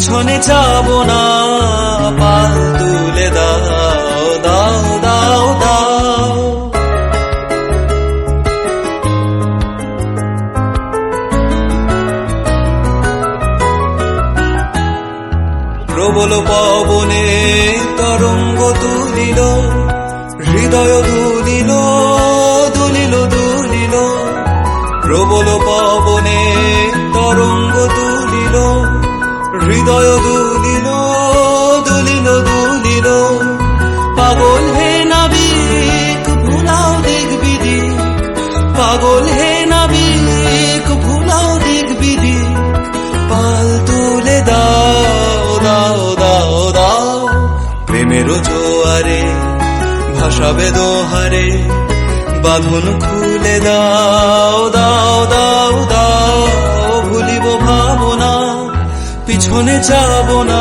পিছনে যাব না পাল তুলে দাও দাও দাও দাও। প্রবল পবনে তরঙ্গ তুলিল হৃদয় হৃদয় দুলিল দুলিল দুলিল পাগল হে নাবিক, ভুলাও দিক বিদিক পাগল হে নাবিক, ভুলাও দিক বিদিক পাল তুলে দাও দাও দাও দাও। প্রেমের জোয়ারে ভাসাবে দোহারে বাঁধন খুলে দাও। পিছনে যাব না